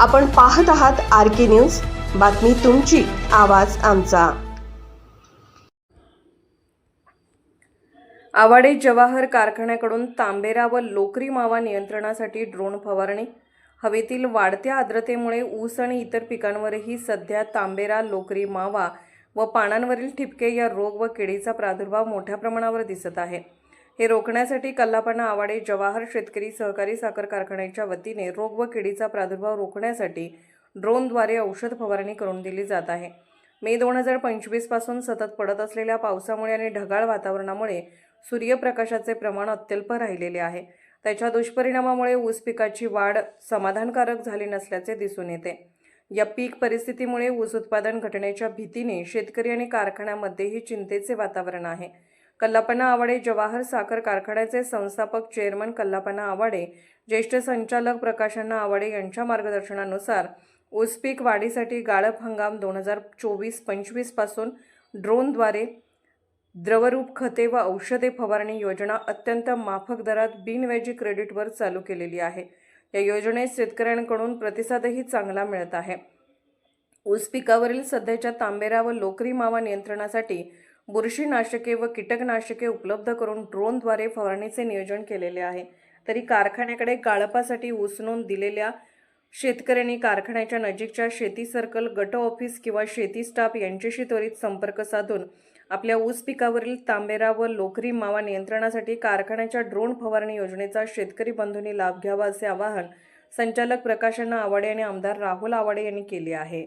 आपण पाहत आहात आर के न्यूज. बातमी तुमची आवाज आमचा. आवाडे जवाहर कारखान्याकडून तांबेरा व लोकरी मावा नियंत्रणासाठी ड्रोन फवारणी. हवेतील वाढत्या आर्द्रतेमुळे ऊस आणि इतर पिकांवरही सध्या तांबेरा लोकरी मावा व पानांवरील ठिपके या रोग व किडीचा प्रादुर्भाव मोठ्या प्रमाणावर दिसत आहे. हे रोखण्यासाठी कल्लापणा आवाडे जवाहर शेतकरी सहकारी साखर कारखान्याच्या वतीने रोग व किडीचा प्रादुर्भाव रोखण्यासाठी ड्रोनद्वारे औषध फवारणी करून दिली जात आहे. मे दोन हजार पंचवीसपासून सतत पडत असलेल्या पावसामुळे आणि ढगाळ वातावरणामुळे सूर्यप्रकाशाचे प्रमाण अत्यल्प राहिलेले आहे. त्याच्या दुष्परिणामामुळे ऊस पिकाची वाढ समाधानकारक झाली नसल्याचे दिसून येते. या पीक परिस्थितीमुळे ऊस उत्पादन घटण्याच्या भीतीने शेतकरी आणि कारखान्यामध्येही चिंतेचे वातावरण आहे. कल्लापना आवाडे जवाहर साखर कारखान्याचे संस्थापक चेअरमन कल्लापना आवाडे ज्येष्ठ संचालक प्रकाशन्ना आवाडे यांच्या मार्गदर्शनानुसार ऊस पीक वाढीसाठी गाळप हंगाम दोन हजार चोवीस पंचवीसपासून ड्रोनद्वारे द्रवरूप खते व औषधे फवारणी योजना अत्यंत माफक दरात बिनव्याजी क्रेडिटवर चालू केलेली आहे. या योजनेत शेतकऱ्यांकडून प्रतिसादही चांगला मिळत आहे. ऊस पिकावरील सध्याच्या तांबेरा व लोकरी मावा नियंत्रणासाठी बुरशीनाशके व कीटकनाशके उपलब्ध करून ड्रोनद्वारे फवारणीचे नियोजन केलेले आहे. तरी कारखान्याकडे गाळपासाठी उसनून दिलेल्या शेतकऱ्यांनी कारखान्याच्या नजीकच्या शेती सर्कल गट ऑफिस किंवा शेती स्टाफ यांच्याशी त्वरित संपर्क साधून आपल्या ऊस पिकावरील तांबेरा व लोकरी मावा नियंत्रणासाठी कारखान्याच्या ड्रोन फवारणी योजनेचा शेतकरी बंधूंनी लाभ घ्यावा असे आवाहन संचालक प्रकाशना आवाडे आणि आमदार राहुल आवाडे यांनी केले आहे.